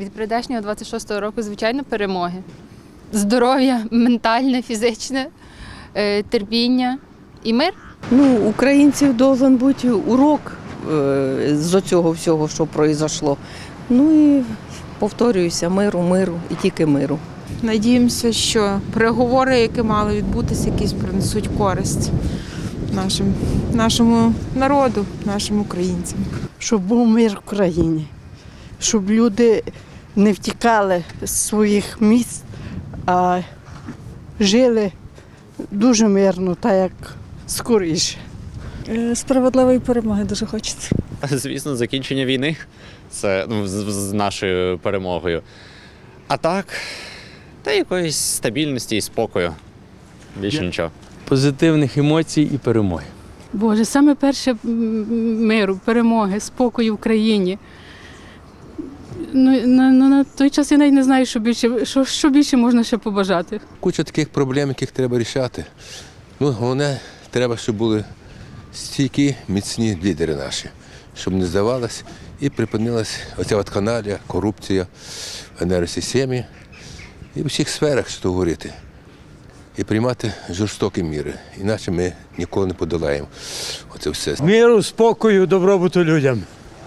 Від прийдешнього 26-го року, звичайно, перемоги. Здоров'я, ментальне, фізичне, е, терпіння і мир. Ну, українців должен бути урок е, з цього всього, що произошло. Ну і повторююся, миру, миру і тільки миру. Надіємося, що переговори, які мали відбутися, якісь принесуть користь нашим, нашому народу, нашим українцям. щоб був мир в країні, щоб люди не втікали з своїх місць, а жили дуже мирно, так як скоріше. Е, Справедливої перемоги дуже хочеться. Звісно, закінчення війни. Це ну, з, з нашою перемогою. А так, та якоїсь стабільності і спокою. Більше нічого. позитивних емоцій і перемоги. Боже, саме перше миру, перемоги, спокою в країні. Ну, на, на, на той час я навіть не знаю, що більше, що, що більше можна ще побажати. Куча таких проблем, яких треба рішати. Ну, головне, треба, щоб були стійкі, міцні лідери наші, щоб не здавалось і припинилась оця от каналія, корупція в енергосистемі і в усіх сферах, що говорити. І приймати жорстокі міри. Іначе ми ніколи не подолаємо оце все. Миру, спокою, добробуту людям.